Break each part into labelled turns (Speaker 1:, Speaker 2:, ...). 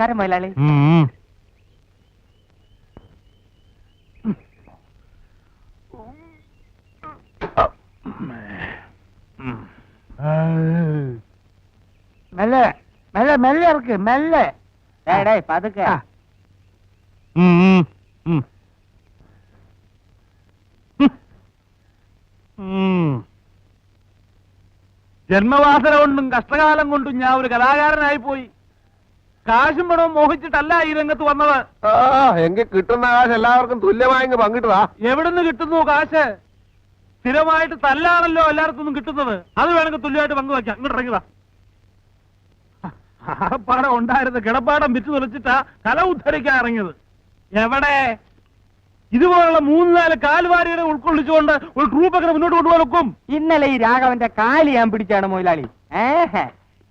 Speaker 1: നമസ്കാരം മുതലാളി മെല്ലെ മെല്ലെ മെല്ലെ ഇറക്ക് മെല്ലെ. ഡേ പതുക്കെ.
Speaker 2: ജന്മവാസന കൊണ്ടും കഷ്ടകാലം കൊണ്ടും ഞാൻ ഒരു കലാകാരനായി പോയി. കാശും പണവും മോഹിച്ചിട്ടല്ല ഈ രംഗത്ത് വന്നത്.
Speaker 3: ആ എങ്കിൽ കിട്ടുന്ന കാശ് എല്ലാവർക്കും തുല്യമായി പങ്കിട്ടതാ.
Speaker 2: എവിടുന്ന് കിട്ടുന്നു കാശ്? സ്ഥിരമായിട്ട് തല്ലാണല്ലോ എല്ലായിടത്തും കിട്ടുന്നത്. അത് വേണമെങ്കിൽ തുല്യമായിട്ട് പങ്കുവയ്ക്കാം ഇങ്ങോട്ട് ഇറങ്ങിതാ ആപ്പാടം ഉണ്ടായിരുന്ന കിടപ്പാടം വിറ്റ് നിറച്ചിട്ടാ കല ഉദ്ധരിക്കാൻ ഇറങ്ങിയത്. എവിടെ? ഇതുപോലുള്ള മൂന്ന് നാല് കാൽവാരികളെ ഉൾക്കൊള്ളിച്ചുകൊണ്ട് ഒരു ട്രൂപ്പൊക്കെ മുന്നോട്ട് കൊണ്ടുപോകാൻ ഒക്കും
Speaker 1: ഇന്നലെ ഈ രാഘവന്റെ കാൽ ഞാൻ പിടിച്ചാണ് മൊയിലാളി. ഏഹ്?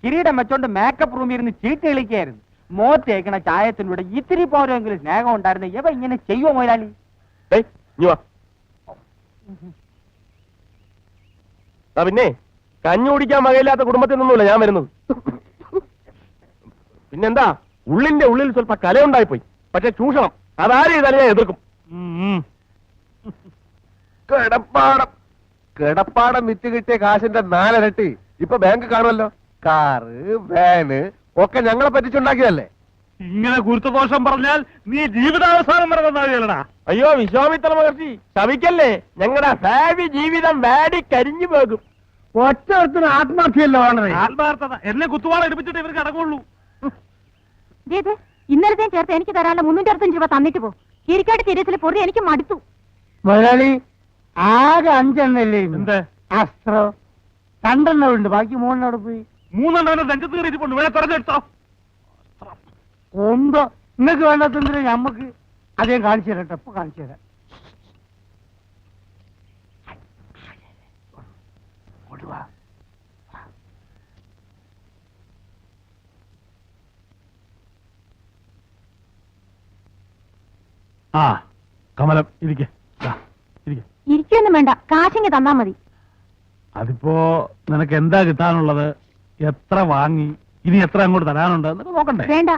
Speaker 1: കിരീടം വെച്ചോണ്ട് മേക്കപ്പ് റൂമിൽ ഇരുന്ന് ചീട്ട് കളിക്കായിരുന്നു. മോത്ത് ചായത്തിനൂടെ ചായത്തിലൂടെ ഇത്തിരി പോരെങ്കിലും സ്നേഹം ഉണ്ടായിരുന്നു ഇവ ഇങ്ങനെ ചെയ്യുമോ
Speaker 3: ആ പിന്നെ കഞ്ഞു കുടിക്കാൻ വകയില്ലാത്ത കുടുംബത്തിൽ നിന്നുമില്ല ഞാൻ വരുന്നത്. പിന്നെന്താ ഉള്ളിന്റെ ഉള്ളിൽ സ്വല്പ കലയുണ്ടായിപ്പോയി. പക്ഷെ ചൂഷണം അതാരും ചെയ്താലും ഞാൻ എതിർക്കും. കിടപ്പാടം. കിടപ്പാടം വിറ്റ് കിട്ടിയ കാശിന്റെ നാലരട്ടി ഇപ്പൊ ബാങ്ക് കാണുമല്ലോ. കാറ് വാന് ഒക്കെ ഞങ്ങളെ പറ്റിച്ചുണ്ടാക്കിയതല്ലേ?
Speaker 2: ഇങ്ങനെ ഗുരുത്വദോഷം പറഞ്ഞാൽ നീ ജീവിതാവസാനം വരെ
Speaker 3: അയ്യോ വിശ്വാമിത്ര മഹർഷി ശവിക്കല്ലേ? ഞങ്ങളുടെ ഭാവി ജീവിതം വാടി കരിഞ്ഞു പോകും.
Speaker 2: ഒറ്റ ആത്മഹത്യയല്ലോ ആത്മാർത്ഥത. എന്നെ കുത്തുവാള എടുപ്പിച്ചിട്ട് ഇവർക്ക് അടങ്ങുള്ളൂ.
Speaker 4: ഇന്നലത്തെയും ചേർത്ത് എനിക്ക് തരാനുള്ള മുന്നൂറ്റി അറുപത്തഞ്ച് രൂപ തന്നിട്ട് പോ. കിരിക്കാട്ട് തിരിച്ചിൽ പൊറി എനിക്ക് മടുത്തു.
Speaker 1: മുതലാളി ആകെ അഞ്ചെണ്ണല്ലേ?
Speaker 2: അസ്ത്രം
Speaker 1: അസ്ത്രോ. രണ്ടെണ്ണം ഉണ്ട് ബാക്കി മൂന്നെണ്ണം പോയി.
Speaker 2: മൂന്നെണ്ണം നെഞ്ചത്ത് കയറിയിട്ടുണ്ട് വേണേ തെരഞ്ഞെടുത്തോ
Speaker 1: കൊണ്ടോ നിങ്ങൾക്ക് വേണ്ടാത്തതിന് ഞമ്മക്ക് അദ്ദേഹം കാണിച്ചു തരാം ഇപ്പൊ കാണിച്ചു തരാം.
Speaker 2: ആ കമലം ഇരിക്കെ. ഇരിക്കെ.
Speaker 4: ഇരിക്കൊന്നും വേണ്ട. കാശിങ്ങ് തന്നാ മതി.
Speaker 2: അതിപ്പോ നിനക്ക് എന്താ കിട്ടാനുള്ളത്? എത്ര വാങ്ങി? ഇനി എത്ര അങ്ങോട്ട് തരാനുണ്ട്? എന്നൊക്കെ നോക്കണ്ടേ?
Speaker 4: വേണ്ട.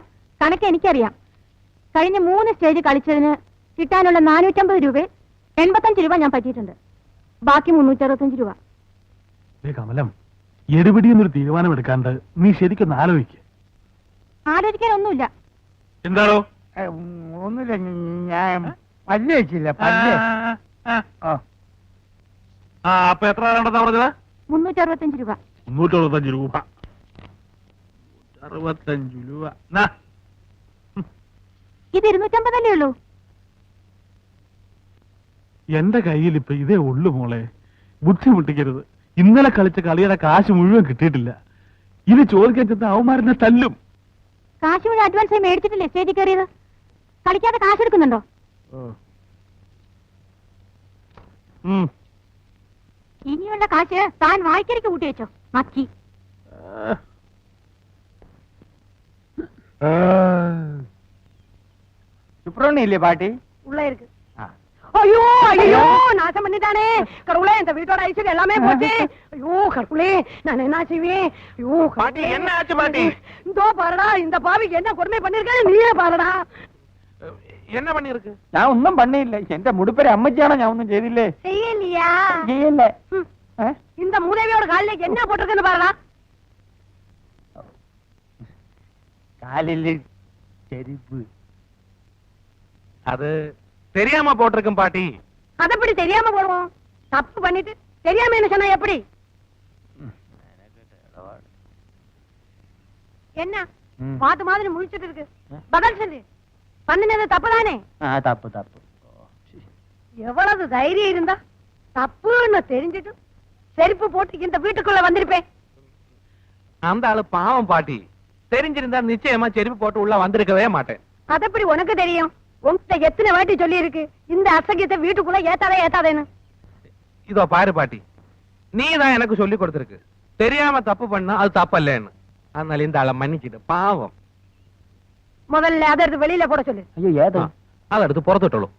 Speaker 4: കണക്ക് എനിക്കറിയാം. കഴിഞ്ഞ മൂന്ന് സ്റ്റേജ് കളിച്ചതിന് കിട്ടാനുള്ള നാനൂറ്റമ്പത് രൂപ എൺപത്തഞ്ച് രൂപ ഞാൻ പറ്റിയിട്ടുണ്ട്. ബാക്കി മുന്നൂറ്റി അറുപത്തഞ്ച് രൂപ.
Speaker 2: ഏ കമലം എടുപിടി എന്നൊരു തീരുമാനം എടുക്കാണ്ട് നീ ശരിക്കൊന്ന് ആലോചിക്ക.
Speaker 4: ആലോചിക്കാനൊന്നുമില്ല.
Speaker 2: എന്താണോ?
Speaker 1: ഏ, ഉം, ഒന്നുമില്ല. ഞ- ഞാൻ പല്ല് വെച്ചില്ല പല്ല്. ആ.
Speaker 2: അപ്പൊ എത്ര വേണ്ടെന്നാ പറഞ്ഞത്?
Speaker 4: മുന്നൂറ്റി രൂപ.
Speaker 2: മുന്നൂറ്റി അറുപത്തഞ്ച് രൂപ. അറുപത്തഞ്ച് രൂപ.
Speaker 4: ഇത് ഇരുന്നൂറ്റമ്പതല്ലേ ഉള്ളൂ?
Speaker 2: എന്റെ കയ്യിൽ ഇപ്പൊ ഇതേ ഉള്ളു മോളെ. ബുദ്ധിമുട്ടിക്കരുത്. ഇന്നലെ കളിച്ച കളിയുടെ കാശ് മുഴുവൻ കിട്ടിയിട്ടില്ല. ഇത് ചോദിക്കാൻ ചെന്ന് അവന്മാരെന്നെ തല്ലും.
Speaker 4: കാശ് മുഴുവൻ അഡ്വാൻസ് ആയി മേടിച്ചിട്ടില്ലേ സ്റ്റേജിൽ കയറിയത്? കളിക്കാതെ കാശ് എടുക്കുന്നുണ്ടോ. ഇനിയുള്ള കാശ് താൻ വായിക്കരിക്ക് കൂട്ടി വെച്ചോ. மாக்கி
Speaker 1: சுப்ரோன்னு இல்லையா பாட்டி?
Speaker 5: உள்ள இருக்கு. ஐயோ ஐயோ நாசம் பண்ணிட்டானே. கடவுளே இந்த வீட்டோட ஐஸ்வர்யம் எல்லாமே போச்சு. ஐயோ கடவுளே நான் என்ன செய்வேன்? ஐயோ
Speaker 3: பாட்டி என்ன ஆச்சு பாட்டி?
Speaker 5: இந்தோ பாருடா இந்த பாவிக்கு என்ன கொடுமை பண்ணிருக்கேன் நீயே பாருடா.
Speaker 3: என்ன பண்ணிருக்கு
Speaker 1: நான் ஒன்றும் பண்ண இல்லை. எந்த முடிப்பேரை அம்மச்சியான ஒன்றும் செய்தில்லை.
Speaker 5: செய்யலையா?
Speaker 1: செய்யல.
Speaker 5: இந்த மூதேவியோட காலில் என்ன போட்டிருக்குன்னு பாருடா.
Speaker 1: காலில் செரிப்பு
Speaker 3: அது தெரியாம போட்டிருக்கும் பாட்டி.
Speaker 5: அதப்படி தெரியாம போடுவோம்? தப்பு பண்ணிட்டு தெரியாம என்ன சொன்னா எப்படி? என்ன? பாத்து மாதிரி முழிச்சிட்டு இருக்கு. பதில் சொல்லு. பண்ணினது தப்பு
Speaker 1: தானே தப்பு தப்பு.
Speaker 5: எவ்வளவு தைரியம் இருந்தா தப்புன்னு தெரிஞ்சிட்டு செருப்பு போட்டு இந்த வீட்டுக்குள்ள வந்திருப்பேன்.
Speaker 3: அந்த ஆளு பாவம் பாட்டி. தெரிஞ்சிருந்தா நிச்சயமா செருப்பு போட்டு உள்ள வந்திருக்கவே மாட்டேன்.
Speaker 5: அதப்படி உனக்கு தெரியும். உங்ககிட்ட எத்தனை வாட்டி சொல்லி இருக்கு இந்த அசகியத்தை வீட்டுக்குள்ள ஏத்தாதே ஏத்தாதேன்னு.
Speaker 3: இதோ பாரு பாட்டி. நீ தான் எனக்கு சொல்லி கொடுத்துருக்கு. தெரியாம தப்பு பண்ணா அது தப்பல்லன்னு. அதனால இந்த ஆளை மன்னிச்சிடு. பாவம்.
Speaker 5: முதல்ல அதை எடுத்து வெளியில போட சொல்லு.
Speaker 1: ஐயோ
Speaker 3: ஏதோ? அதை எடுத்து
Speaker 5: புறத்துட்டோம்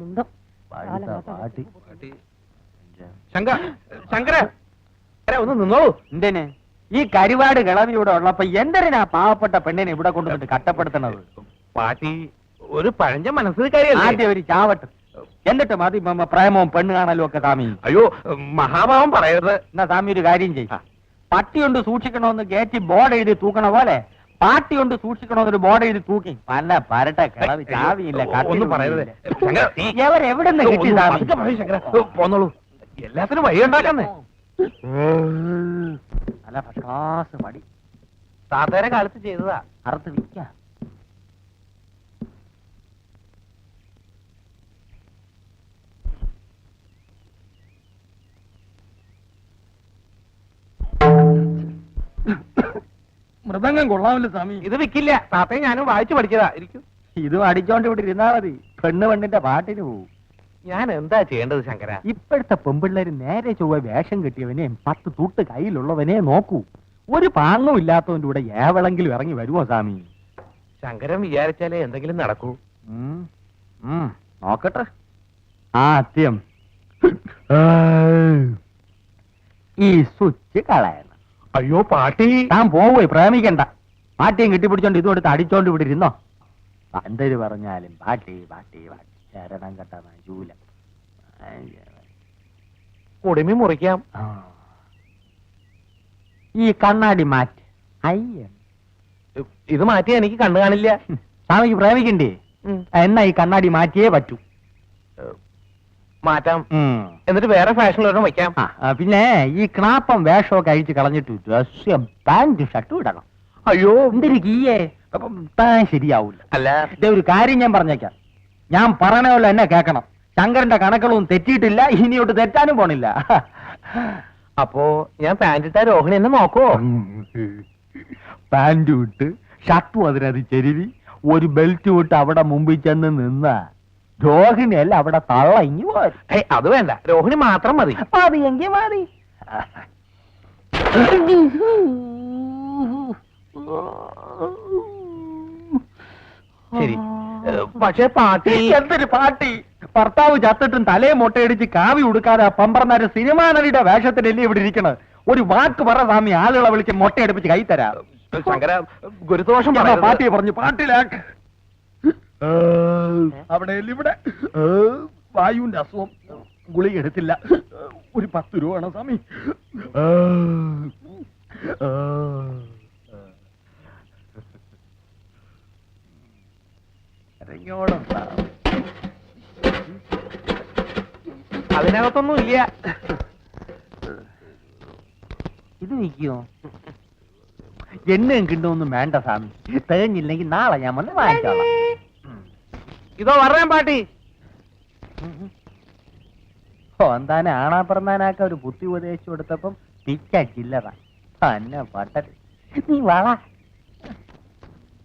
Speaker 5: முண்டம்.
Speaker 1: பாட்டி.
Speaker 3: പാട്ടി ശങ്ക ശങ്കര ഒന്ന് നിന്നോളൂ.
Speaker 1: എന്തേനെ? ഈ കരുവാട് കിളവി ഇവിടെ ഉള്ളപ്പോ എന്തിനാ പാവപ്പെട്ട പെണ്ണിനെ ഇവിടെ കൊണ്ടുവന്നിട്ട് കട്ടപ്പെടുത്തണത്
Speaker 6: പാട്ടി ഒരു പഴഞ്ച മനസ്സിൽ
Speaker 1: ആദ്യം ഒരു ചാവട്ട്. എന്നിട്ട് മതി പ്രേമവും പെണ്ണ് കാണലും ഒക്കെ സ്വാമി.
Speaker 6: അയ്യോ മഹാഭാവം പറയരുത്.
Speaker 1: എന്നാ സ്വാമി ഒരു കാര്യം ചെയ്യും. പട്ടി കൊണ്ട് സൂക്ഷിക്കണമെന്ന് കയറ്റി ബോർഡ് എഴുതി തൂക്കണ പോലെ പാട്ടി കൊണ്ട് സൂക്ഷിക്കണമെന്നൊരു ബോർഡ് എഴുതി തൂക്കി. പല പരട്ട കിളവി ചാവിയില്ല
Speaker 6: ഒന്നും പറയരുത്. ശങ്കര,
Speaker 1: എവരെവിടെ നിന്ന് കിട്ടി
Speaker 6: സാമി
Speaker 1: സ്വാമി?
Speaker 6: പതുക്കെ പറയൂ ശങ്കര. പോന്നോളൂ. എല്ലാത്തിനും വഴി ഉണ്ടാക്കുന്നേ
Speaker 1: നല്ല ഫസ്റ്റ് ക്ലാസ് പടി
Speaker 6: താത്തേരെ കാലത്ത് ചെയ്തതാ.
Speaker 1: അറുത്ത് വിൽക്ക. മൃദംഗം കൊള്ളാമല്ലോ സ്വാമി.
Speaker 6: ഇത് വിൽക്കില്ല താത്തേ ഞാനും വായിച്ചു പഠിച്ചതാ. ഇരിക്കും.
Speaker 1: ഇതും അടിച്ചോണ്ട് ഇവിടെ ഇരുന്നാ മതി. പെണ്ണ് പെണ്ണിന്റെ പാട്ടിന് പോവും.
Speaker 6: ഞാൻ എന്താ ചെയ്യേണ്ടത് ശങ്കര?
Speaker 1: ഇപ്പോഴത്തെ പെമ്പിള്ളേര് നേരെ ചൊവ്വ വേഷം കെട്ടിയവനെ പത്ത് തൂട്ട് കയ്യിലുള്ളവനെ നോക്കൂ. ഒരു പാങ്ങും ഇല്ലാത്തവന്റെ കൂടെ ഏവളെങ്കിലും ഇറങ്ങി വരുമോ സ്വാമി?
Speaker 6: ശങ്കരൻ വിചാരിച്ചാലേ എന്തെങ്കിലും നടക്കൂ.
Speaker 1: നോക്കട്ടെ. ആ അത്യം. ഈ സ്വിച്ച് കളയണം.
Speaker 6: അയ്യോ പാട്ടി.
Speaker 1: ഞാൻ പോവേ പ്രേമിക്കണ്ട. പാട്ടിയും കെട്ടിപ്പിടിച്ചോണ്ട് ഇതും എടുത്ത് അടിച്ചോണ്ട് ഇവിടെ ഇരുന്നോ. എന്തൊരു പറഞ്ഞാലും പാട്ടി പാട്ടി പാട്ടി. ശരണം കെട്ട ജൂല
Speaker 6: കുടുമി മുറിക്കാം.
Speaker 1: ഈ കണ്ണാടി മാറ്റ്. അയ്യ.
Speaker 6: ഇത് മാറ്റി എനിക്ക് കണ്ണു കാണില്ല.
Speaker 1: സ്വാമിക്ക് പ്രേമിക്കണ്ടേ? എന്നാ ഈ കണ്ണാടി മാറ്റിയേ പറ്റൂ.
Speaker 6: മാറ്റാം. എന്നിട്ട് വേറെ ഫാഷനിലൊരെണ്ണം വയ്ക്കാം
Speaker 1: പിന്നെ ഈ ക്ലാപ്പം വേഷമൊക്കെ അഴിച്ച് കളഞ്ഞിട്ട് ഡ്രസ് പാന്റ് ഷർട്ടും ഇടണം.
Speaker 6: അയ്യോ.
Speaker 1: എന്തൊരു കീയേ? അപ്പം താൻ ശരിയാവൂല.
Speaker 6: അല്ല.
Speaker 1: ഒരു കാര്യം ഞാൻ പറഞ്ഞേക്കാം. ഞാൻ പറയണമല്ലോ എന്നെ കേക്കണം ശങ്കരന്റെ കണക്കുകളൊന്നും തെറ്റിയിട്ടില്ല ഇനിയോട്ട് തെറ്റാനും പോണില്ല.
Speaker 6: അപ്പോ ഞാൻ പാന്റ് ഇട്ട രോഹിണി എന്നെ നോക്കോ
Speaker 1: പാന്റ് വിട്ട് ഷർട്ടും അതിനത് ചെരുവി ഒരു ബെൽറ്റ് വിട്ട് അവിടെ മുമ്പിൽ ചെന്ന് നിന്ന. രോഹിണി അല്ല അവിടെ തള്ള ഇങ്ങി പോരും
Speaker 6: അത് വേണ്ട. രോഹിണി മാത്രം മതി.
Speaker 1: മതി എങ്കിൽ മതി.
Speaker 6: ശരി. പക്ഷേ പാട്ടി
Speaker 1: എന്തൊരു പാട്ടി? ഭർത്താവ് ചത്തിട്ടും തലേ മുട്ടയടിച്ച് കാവി ഉടുക്കാതെ പമ്പർന്നാര് സിനിമാ നടിയുടെ വേഷത്തിലല്ലേ ഇവിടെ ഇരിക്കണത്? ഒരു വാക്ക് പറ സ്വാമി ആളുകളെ വിളിച്ച് മുട്ടയടിപ്പിച്ച് കൈ തരാം.
Speaker 6: ശങ്കര ഗുരുദോഷം
Speaker 1: പറഞ്ഞ
Speaker 6: പാട്ടി
Speaker 1: പാട്ടിയെ പറഞ്ഞു? പാട്ടിലാക്ക്. അവിടെ ഇവിടെ? വായുവിന്റെ അസുഖം. ഗുളിക എടുത്തില്ല. ഒരു പത്ത് രൂപ വേണം സ്വാമി. സ്വാമി.
Speaker 6: അതിനകത്തൊന്നും ഇല്ല.
Speaker 1: ഇത് നിൽക്കുമോ എണ്ണയും കിട്ടുമൊന്നും വേണ്ട സ്വാമി. തികഞ്ഞില്ലെങ്കിൽ നാളെ ഞാൻ വന്ന് വാങ്ങിച്ചോളാം.
Speaker 6: ഇതോ പറയാൻ പാട്ടി.
Speaker 1: ഓന്താനെ ആണാ പറഞ്ഞാനാക്ക ഒരു ബുദ്ധി ഉപദേശിച്ചു കൊടുത്തപ്പം പിച്ച ചില്ലറ. തന്നെ പട്ടത്. നീ വള.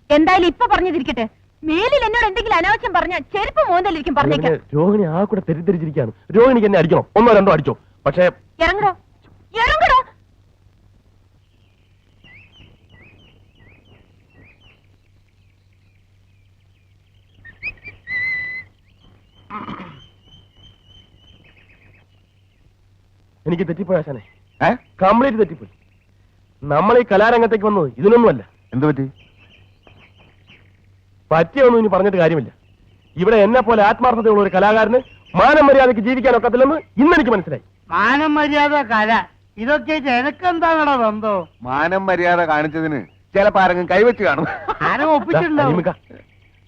Speaker 4: എന്തായാലും ഇപ്പൊ പറഞ്ഞതിരിക്കട്ടെ മേലിൽ എന്നോട് എന്തെങ്കിലും അനാവശ്യം പറഞ്ഞാൽ ചെരുപ്പ് മോന്തലിരിക്കും പറഞ്ഞേക്കാം.
Speaker 7: രോഹിണി ആ കൂടെ തെറ്റിദ്ധരിച്ചിരിക്കുകയാണ്. രോഹിണിക്ക് എന്നെ അടിക്കണം. ഒന്നോ രണ്ടോ അടിച്ചോ. പക്ഷേ
Speaker 4: ഇറങ്ങടോ. ഇറങ്ങടോ.
Speaker 7: എനിക്ക് തെറ്റിപ്പോയി ആശാനെ.
Speaker 3: ഏ?
Speaker 7: കംപ്ലീറ്റ് തെറ്റിപ്പോയി. നമ്മൾ ഈ കലാരംഗത്തേക്ക് വന്നത് ഇതിനൊന്നുമല്ല.
Speaker 3: എന്ത് പറ്റി
Speaker 7: പറ്റിയൊന്നും ഇനി പറഞ്ഞിട്ട് കാര്യമില്ല. ഇവിടെ എന്നെ പോലെ ആത്മാർത്ഥതയുള്ള ഒരു കലാകാരന് മാനം മര്യാദയ്ക്ക് ജീവിക്കാൻ ഒക്കത്തില്ലെന്ന് ഇന്ന് എനിക്ക് മനസ്സിലായി.
Speaker 6: മാനം മര്യാദ കല. ഇതൊക്കെ എനക്കെന്താണോ ബന്ധോ?
Speaker 3: മാനം മര്യാദ കാണിച്ചതിന് ചിലപ്പോ ആരെങ്കിലും കൈവച്ച് കാണും.
Speaker 6: ആരും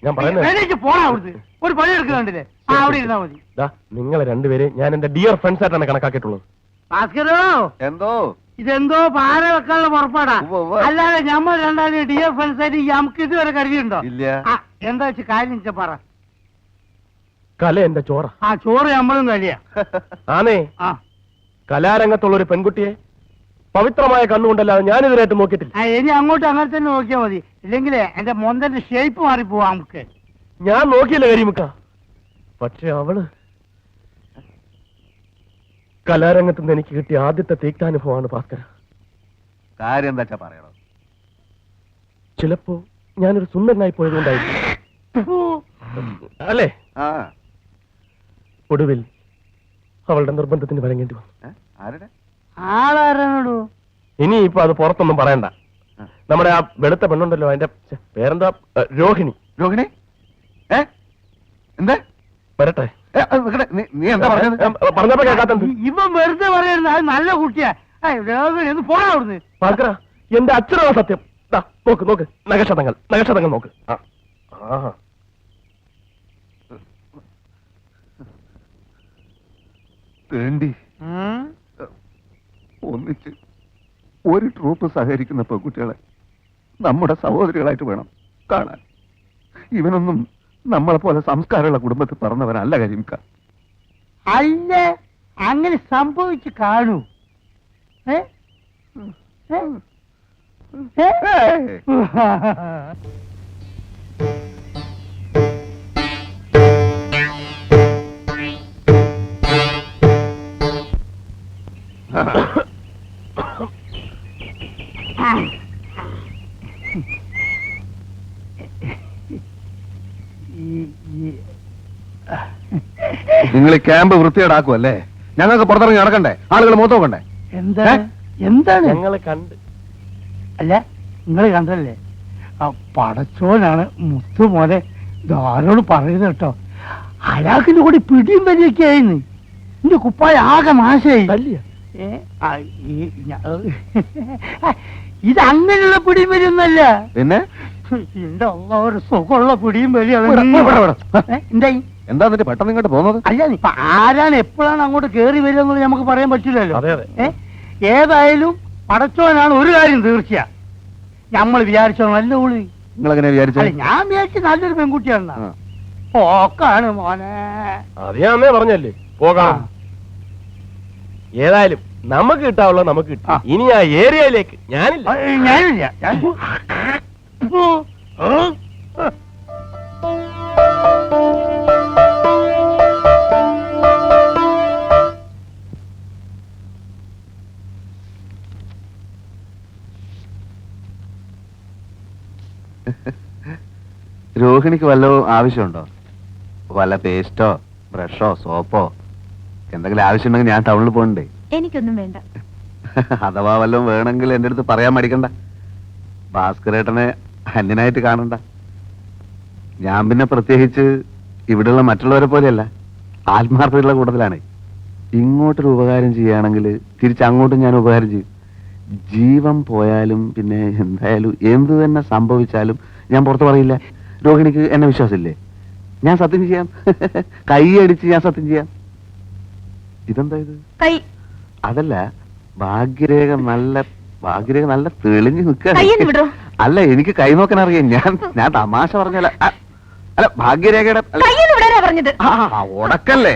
Speaker 7: ഞാൻ പറയുന്നത്
Speaker 6: അവിടുന്ന്. ഒരു പണി എടുക്കുന്നുണ്ടല്ലേ ആ അവിടെ ഇരുന്നാ മതി.
Speaker 7: ദാ, നിങ്ങളെ രണ്ടുപേരെ ഞാൻ എന്റെ ഡിയർ ഫ്രണ്ട്സ് ആയിട്ടാണ് കണക്കാക്കിയിട്ടുള്ളത്.
Speaker 6: ഭാസ്കരോ?
Speaker 3: എന്തോ?
Speaker 6: ഇതെന്തോ പാല വെക്കാനുള്ള പുറപ്പാടാ. അല്ലാതെ ഞമ്മ രണ്ടാളും ഡി എഫ് ആയിട്ട് നമുക്ക് ഇതുവരെ കരുതിയുണ്ടോ
Speaker 3: ഇല്ല.
Speaker 6: എന്താ വെച്ച് കാര്യം പറ.
Speaker 7: കല എന്റെ ചോറ.
Speaker 6: ആ ചോറ് നമ്മളും കഴിയ.
Speaker 7: ആനേ
Speaker 6: ആ.
Speaker 7: കലാരംഗത്തുള്ള ഒരു പെൺകുട്ടിയെ പവിത്രമായ കണ്ണുകൊണ്ടല്ലാതെ ഞാൻ ഇതിനായിട്ട് നോക്കിയിട്ടില്ല
Speaker 6: ഇനി അങ്ങോട്ട് അങ്ങനെ തന്നെ നോക്കിയാ മതി. ഇല്ലെങ്കിലേ എന്റെ മൊന്തന്റെ ഷേപ്പ് മാറിപ്പോവാ നമുക്ക്
Speaker 7: ഞാൻ നോക്കിയില്ല കരിമുക്ക. പക്ഷെ അവൾ കലാരംഗത്ത് നിന്ന് എനിക്ക് കിട്ടിയ ആദ്യത്തെ തീക്താനുഭവമാണ് ഭാസ്കര.
Speaker 3: കാര്യം എന്താ പറയണോ?
Speaker 7: ചിലപ്പോ ഞാനൊരു സുന്ദരനായി പോയതുകൊണ്ടായിരിക്കും. അല്ലേ?
Speaker 3: ആ.
Speaker 7: ഒടുവിൽ അവളുടെ നിർബന്ധത്തിന് വരങ്ങേണ്ടി വന്നു. ഇനി ഇപ്പൊ അത് പുറത്തൊന്നും പറയണ്ട. നമ്മുടെ ആ വെളുത്ത പെണ്ണുണ്ടല്ലോ അതിന്റെ പേരെന്താ? രോഹിണി.
Speaker 3: രോഹിണി? ഏ? എന്താ?
Speaker 7: വരട്ടെ.
Speaker 3: നീ- നീ എന്താ പറഞ്ഞത്?
Speaker 7: ഏ, പറഞ്ഞപ്പോ കേൾക്കാത്തത്
Speaker 2: ഇവൻ വെറുതെ പറയരുത് അത് നല്ല കുട്ടിയാ. ഒന്ന് പോടാ അവിടുന്ന്.
Speaker 7: എന്റെ അച്ഛനാ സത്യം. ദാ, നോക്ക് നോക്ക്. നഗക്ഷതങ്ങൾ നഗക്ഷതങ്ങൾ നോക്ക്. ആ.
Speaker 3: വേണ്ടി ഒന്നിച്ച് ഒരു ട്രൂപ്പ് സഹകരിക്കുന്ന പെൺകുട്ടികളെ നമ്മുടെ സഹോദരികളായിട്ട് വേണം കാണാൻ. ഇവനൊന്നും നമ്മളെ പോലെ സംസ്കാരമുള്ള കുടുംബത്തിൽ പറഞ്ഞവനല്ല കരിമിക്ക
Speaker 2: അല്ല അങ്ങനെ സംഭവിച്ച് കാണൂ ഏ? ഏ? ഏ?
Speaker 3: നിങ്ങൾ ക്യാമ്പ് വൃത്തിയേടാക്കുമല്ലേ ഞങ്ങൾക്ക് പുറത്തിറങ്ങി നടക്കണ്ടേ? ആളുകൾ മുഖത്ത് നോക്കണ്ടേ?
Speaker 2: എന്താ എന്താണ്?
Speaker 7: ഞങ്ങൾ കണ്ട്.
Speaker 2: അല്ല നിങ്ങൾ കണ്ടല്ലേ ആ പടച്ചോനാണ് മുത്തു മോനെ ധാരോട് പറയുന്നത് കേട്ടോ. അയാൾക്കിന്റെ കൂടി പിടിയും വലിയൊക്കെ ആയിരുന്നു എന്റെ കുപ്പായ ആകെ നാശമായി. ഞ- ഇത് അങ്ങനെയുള്ള പിടിയും വലിയൊന്നല്ല.
Speaker 3: പിന്നെ?
Speaker 2: എന്റെ ഒരു സുഖമുള്ള പിടിയും വലിയ. എന്തായി?
Speaker 3: എന്താ നിന്റെ പെട്ടെന്ന് ഇങ്ങോട്ട് പോകുന്നത്?
Speaker 2: അല്ല ഇപ്പൊ ആരാണ് എപ്പോഴാണ് അങ്ങോട്ട് കേറി വരിക എന്നുള്ളത് നമുക്ക് പറയാൻ പറ്റില്ലല്ലോ.
Speaker 7: അതെ, അതെ.
Speaker 2: ഏ? ഏതായാലും പടച്ചോനാണ് ഒരു കാര്യം തീർച്ചയാ. നമ്മൾ വിചാരിച്ചോ നല്ല ഉള്ളി
Speaker 3: നിങ്ങൾ എങ്ങനെ വിചാരിച്ചു
Speaker 2: ഞാൻ വിചാരിച്ചു നല്ലൊരു പെൺകുട്ടിയാണ്
Speaker 3: ആ.
Speaker 2: ഓക്കാണ് മോനെ.
Speaker 7: അത് ഞാൻ അന്നേ പറഞ്ഞല്ലേ? പോകാം. ഏതായാലും നമുക്ക് കിട്ടാവുള്ള നമുക്ക് കിട്ടും. ഇനി ആ ഏരിയയിലേക്ക് ഞാനില്ല.
Speaker 2: ഞാനില്ല. ഞാൻ- ഓ, ഓ,
Speaker 3: രോഹിണിക്ക് വല്ലതും ആവശ്യമുണ്ടോ? വല്ല പേസ്റ്റോ ബ്രഷോ സോപ്പോ എന്തെങ്കിലും ആവശ്യമുണ്ടെങ്കിൽ ഞാൻ ടൗണിൽ പോകണ്ടേ?
Speaker 4: എനിക്കൊന്നും വേണ്ട.
Speaker 3: അഥവാ വല്ലതും വേണമെങ്കിൽ എന്റെ അടുത്ത് പറയാൻ മടിക്കണ്ട. ഭാസ്കരേട്ടനെ അന്യനായിട്ട് കാണണ്ട. ഞാൻ പിന്നെ പ്രത്യേകിച്ച് ഇവിടെയുള്ള മറ്റുള്ളവരെ പോലെയല്ല ആത്മാർത്ഥതയുള്ള കൂട്ടത്തിലാണ്. ഇങ്ങോട്ടൊരു ഉപകാരം ചെയ്യുകയാണെങ്കിൽ തിരിച്ചങ്ങോട്ടും ഞാൻ ഉപകാരം ചെയ്യും. ജീവൻ പോയാലും പിന്നെ എന്തായാലും എന്ത് തന്നെ സംഭവിച്ചാലും ഞാൻ പുറത്ത് പറയില്ല. രോഹിണിക്ക് എന്നെ വിശ്വാസമില്ലേ? ഞാൻ സത്യം ചെയ്യാം. കൈ അടിച്ച് ഞാൻ സത്യം ചെയ്യാം. ഇതെന്താ ഇത്?
Speaker 4: കൈ.
Speaker 3: അതല്ല ഭാഗ്യരേഖ നല്ല ഭാഗ്യരേഖ നല്ല തെളിഞ്ഞു. നിൽക്കുക അല്ല എനിക്ക് കൈ നോക്കാൻ അറിയാം. ഞാൻ ഞാൻ തമാശ പറഞ്ഞല്ല അല്ല ഭാഗ്യരേഖയുടെ
Speaker 4: പറഞ്ഞത്.
Speaker 3: ഉടക്കല്ലേ?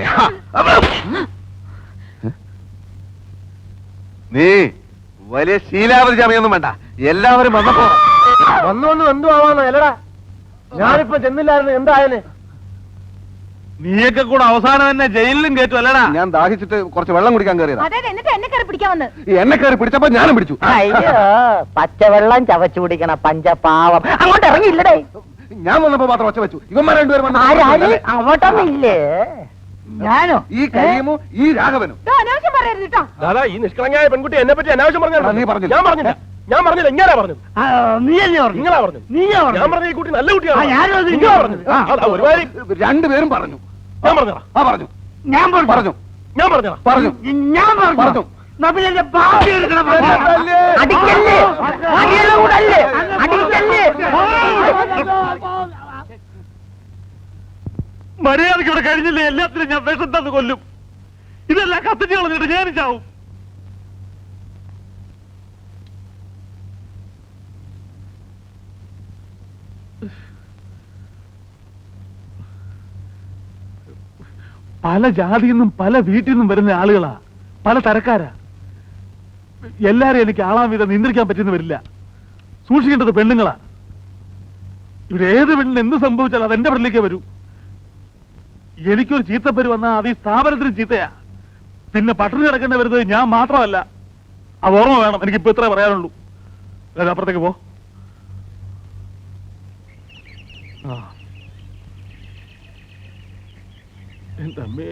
Speaker 3: നീ വലിയ ശീലാവധി ചമയൊന്നും വേണ്ട. എല്ലാവരും വന്നപ്പോ.
Speaker 7: വന്നുകൊണ്ട് എന്തു ആവാന്നോ അല്ലടാ ഞാനിപ്പോ ചെന്നില്ലായിരുന്നു. എന്തായാലും?
Speaker 2: നീയൊക്കെ കൂടെ അവസാനം തന്നെ ജയിലിലും കേട്ടു അല്ലടാ.
Speaker 3: ഞാൻ ദാഹിച്ചിട്ട് കുറച്ച് വെള്ളം കുടിക്കാൻ കയറിയതാ.
Speaker 4: അതെ എന്നിട്ട് എന്നെ കയറി പിടിക്കാൻ വന്ന്
Speaker 3: ഈ എന്നെ കയറി പിടിച്ചപ്പോ ഞാനും പിടിച്ചു.
Speaker 8: അയ്യോ പച്ചവെള്ളം ചവച്ചു കുടിക്കണ പഞ്ചപാവം. അങ്ങോട്ട് ഇറങ്ങിയില്ലടേ.
Speaker 3: ഞാൻ വന്നപ്പോ മാത്രം ഒച്ച വെച്ചു. ഇവന്മാർ രണ്ടുപേരും
Speaker 8: അങ്ങോട്ടൊന്നും ഇല്ലേ
Speaker 2: ഞാനോ?
Speaker 3: ഈ കരീമോ ഈ രാഘവനും.
Speaker 4: അനാവശ്യം പറയരുത് കേട്ടോ.
Speaker 7: ദാദാ ഈ നിഷ്കളങ്ങായ പെൺകുട്ടി എന്നെ പറ്റി അനാവശ്യം
Speaker 3: പറഞ്ഞു നീ
Speaker 7: പറഞ്ഞു ഞാൻ പറഞ്ഞില്ല. ഞാൻ പറഞ്ഞില്ല ഇങ്ങനെ
Speaker 2: പറഞ്ഞു പറഞ്ഞു.
Speaker 7: നിങ്ങളാ പറഞ്ഞത്.
Speaker 2: നീയാ
Speaker 7: ഞാൻ
Speaker 2: പറഞ്ഞു
Speaker 7: പറഞ്ഞ ഈ കുട്ടി നല്ല
Speaker 2: ആ,
Speaker 7: കുട്ടിയാണ്
Speaker 2: അത്
Speaker 7: നിങ്ങളാ പറഞ്ഞത്.
Speaker 2: ആ.
Speaker 7: അതാ, ഒരുമാതിരി
Speaker 3: രണ്ടുപേരും പറഞ്ഞു.
Speaker 7: ഞാൻ പറഞ്ഞതാ?
Speaker 3: ആ പറഞ്ഞു.
Speaker 2: ഞാൻ പറഞ്ഞു.
Speaker 3: പറഞ്ഞു.
Speaker 7: ഞാൻ പറഞ്ഞതാ?
Speaker 3: പറഞ്ഞു.
Speaker 2: ഞാൻ പറഞ്ഞു.
Speaker 3: പറഞ്ഞു.
Speaker 2: എടുക്കണം.
Speaker 8: അടിക്കല്ലേ? അടിക്കല്ലേ?
Speaker 2: മര്യാദയ്ക്ക് ഇവിടെ കഴിഞ്ഞില്ലേ? എല്ലാത്തിനും ഞാൻ വിഷം തന്നു കൊല്ലും. ഇതെല്ലാം കത്തിച്ച് കളഞ്ഞിട്ട് ഞാൻ ചാവും. പല ജാതിയിൽ നിന്നും പല വീട്ടിൽ നിന്നും വരുന്ന ആളുകളാ. പല തരക്കാരാ. എല്ലാരെയും എനിക്ക് ആളാം വിധം നിയന്ത്രിക്കാൻ പറ്റുന്ന വരില്ല. സൂക്ഷിക്കേണ്ടത് പെണ്ണുങ്ങളാ. ഇവിടെ ഏത് പെണ്ണിന് എന്ത് സംഭവിച്ചാലും അത് എന്റെ പെണ്ണിലേക്ക് വരൂ. എനിക്കൊരു ചീത്തപ്പേര് വന്നാൽ അത് ഈ സ്ഥാപനത്തിന് ചീത്തയാ. പിന്നെ പട്ടിണി കിടക്കേണ്ടി വരുന്നത് ഞാൻ മാത്രമല്ല. അത് ഓർമ്മ വേണം. എനിക്ക് ഇപ്പൊ ഇത്രേ പറയാനുള്ളൂ. അപ്പുറത്തേക്ക് പോ. ആ. എന്റെ അമ്മേ